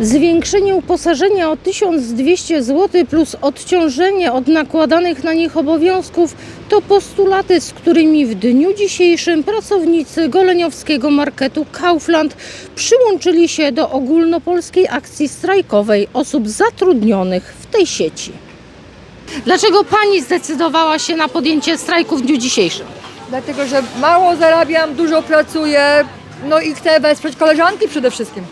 Zwiększenie uposażenia o 1200 zł plus odciążenie od nakładanych na nich obowiązków to postulaty, z którymi w dniu dzisiejszym pracownicy goleniowskiego marketu Kaufland przyłączyli się do ogólnopolskiej akcji strajkowej osób zatrudnionych w tej sieci. Dlaczego pani zdecydowała się na podjęcie strajku w dniu dzisiejszym? Dlatego, że mało zarabiam, dużo pracuję, no i chcę wesprzeć koleżanki przede wszystkim.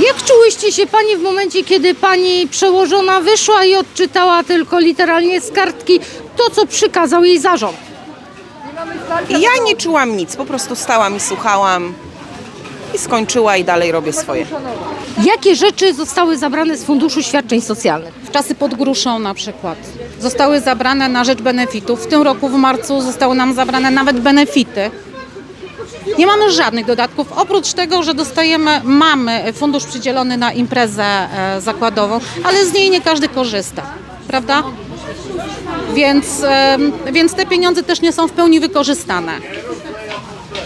Jak czułyście się Pani w momencie, kiedy Pani przełożona wyszła i odczytała tylko literalnie z kartki to, co przykazał jej zarząd? Ja nie czułam nic, po prostu stałam i słuchałam i skończyła i dalej robię swoje. Jakie rzeczy zostały zabrane z Funduszu Świadczeń Socjalnych? w czasy pod gruszą na przykład. Zostały zabrane na rzecz benefitów. W tym roku w marcu zostały nam zabrane nawet benefity. Nie mamy żadnych dodatków, oprócz tego, że dostajemy, mamy fundusz przydzielony na imprezę e, zakładową, ale z niej nie każdy korzysta, prawda? Więc, więc te pieniądze też nie są w pełni wykorzystane.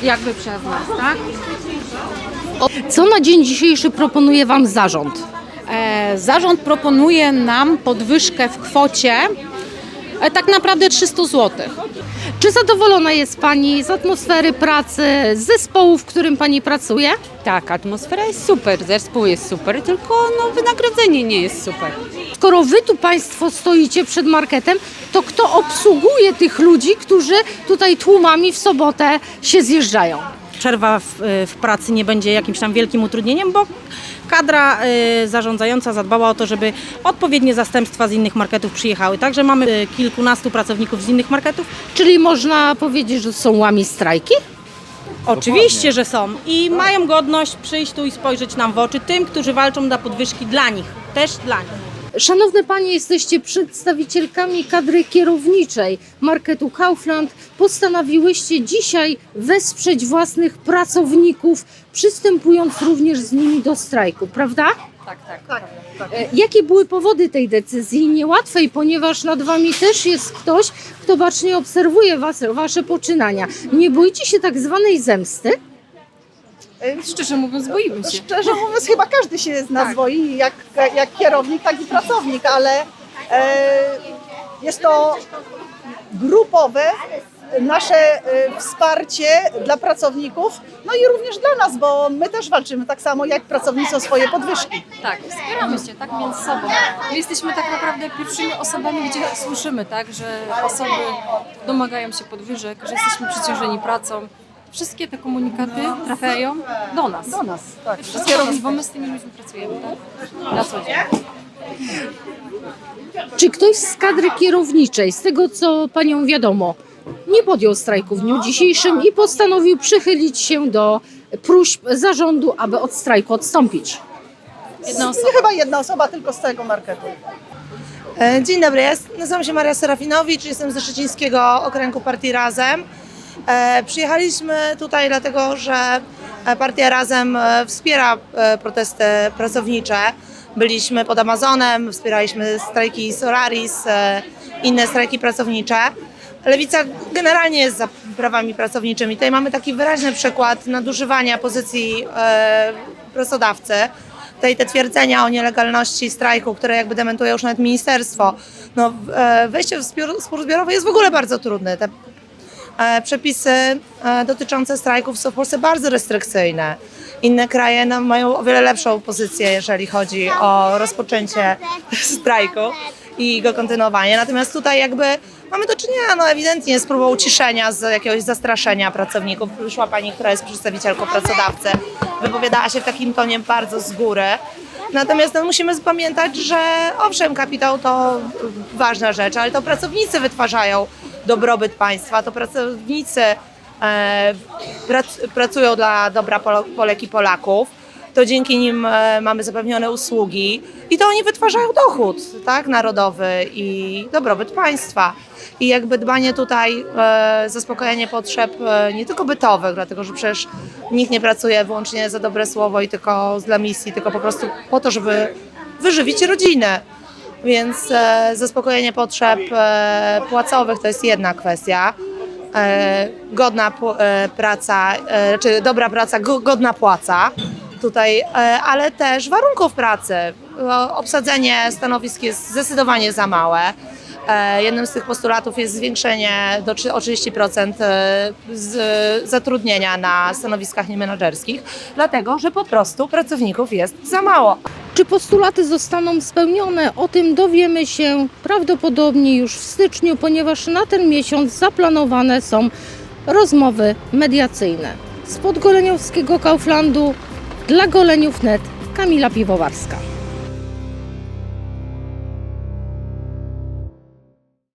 Jakby przez nas, tak? Co na dzień dzisiejszy proponuje Wam zarząd? E, Zarząd proponuje nam podwyżkę w kwocie tak naprawdę 300 zł. Czy zadowolona jest Pani z atmosfery pracy, z zespołu, w którym Pani pracuje? Tak, atmosfera jest super, zespół jest super, tylko no, wynagrodzenie nie jest super. Skoro Wy tu Państwo stoicie przed marketem, to kto obsługuje tych ludzi, którzy tutaj tłumami w sobotę się zjeżdżają? Przerwa w, w pracy nie będzie jakimś tam wielkim utrudnieniem, bo kadra y, zarządzająca zadbała o to, żeby odpowiednie zastępstwa z innych marketów przyjechały. Także mamy y, kilkunastu pracowników z innych marketów. Czyli można powiedzieć, że są łami strajki? Oczywiście, że są i mają godność przyjść tu i spojrzeć nam w oczy tym, którzy walczą na podwyżki dla nich, też dla nich. Szanowne Panie, jesteście przedstawicielkami kadry kierowniczej marketu Kaufland. Postanowiłyście dzisiaj wesprzeć własnych pracowników, przystępując również z nimi do strajku, prawda? Tak, tak. E, Jakie były powody tej decyzji? Niełatwej, ponieważ nad Wami też jest ktoś, kto bacznie obserwuje was, Wasze poczynania. Nie boicie się tak zwanej zemsty? Szczerze mówiąc, boimy się. Szczerze mówiąc, chyba każdy się z nas boi, jak, jak kierownik, tak i pracownik, ale e, jest to grupowe nasze e, wsparcie dla pracowników, no i również dla nas, bo my też walczymy tak samo jak pracownicy o swoje podwyżki. Tak, wspieramy się tak między sobą. My jesteśmy tak naprawdę pierwszymi osobami, gdzie słyszymy, tak, że osoby domagają się podwyżek, że jesteśmy przeciążeni pracą. Wszystkie te komunikaty trafiają do nas. Do nas, tak. Wszystkie do nas, bo my z tymi ludźmi pracujemy, tak? Na co dzień. Czy ktoś z kadry kierowniczej, z tego co Panią wiadomo, nie podjął strajku w dniu dzisiejszym i postanowił przychylić się do próśb zarządu, aby od strajku odstąpić? Jedna Nie osoba. chyba jedna osoba tylko z całego marketu. E, Dzień dobry, ja nazywam się Maria Serafinowicz, jestem ze Szczecińskiego Okręgu Partii Razem. E, Przyjechaliśmy tutaj dlatego, że e, Partia Razem e, wspiera protesty pracownicze. Byliśmy pod Amazonem, wspieraliśmy strajki Solaris, inne strajki pracownicze. Lewica generalnie jest za prawami pracowniczymi. Tutaj mamy taki wyraźny przykład nadużywania pozycji pracodawcy. Tutaj te twierdzenia o nielegalności strajku, które jakby dementuje już nawet ministerstwo. No, wejście w spór zbiorowy jest w ogóle bardzo trudne. Te przepisy e, dotyczące strajków są w Polsce bardzo restrykcyjne. Inne kraje no, mają o wiele lepszą pozycję, jeżeli chodzi o rozpoczęcie strajku i jego kontynuowanie. Natomiast tutaj jakby mamy do czynienia no, ewidentnie z próbą uciszenia, z jakiegoś zastraszenia pracowników. Przyszła pani, która jest przedstawicielką pracodawcy, wypowiadała się w takim tonie bardzo z góry. Natomiast no, musimy pamiętać, że owszem, kapitał to ważna rzecz, ale to pracownicy wytwarzają dobrobyt państwa, to pracownicy e, prac, pracują dla dobra Pol- Polek i Polaków. To dzięki nim e, mamy zapewnione usługi i to oni wytwarzają dochód tak, narodowy i dobrobyt państwa. I jakby dbanie tutaj, e, zaspokajanie potrzeb e, nie tylko bytowych, dlatego że przecież nikt nie pracuje wyłącznie za dobre słowo i tylko dla misji, tylko po prostu po to, żeby wyżywić rodzinę. Więc e, zaspokojenie potrzeb e, płacowych to jest jedna kwestia. E, godna e, praca, e, czy dobra praca, go- godna płaca. Tutaj, e, ale też warunków pracy. Obsadzenie stanowisk jest zdecydowanie za małe. E, Jednym z tych postulatów jest zwiększenie do o 30% e, zatrudnienia na stanowiskach niemenedżerskich, dlatego że po prostu pracowników jest za mało. Czy postulaty zostaną spełnione? O tym dowiemy się prawdopodobnie już w styczniu, ponieważ na ten miesiąc zaplanowane są rozmowy mediacyjne. Z podgoleniowskiego Kauflandu dla Goleniów.net Kamila Piwowarska.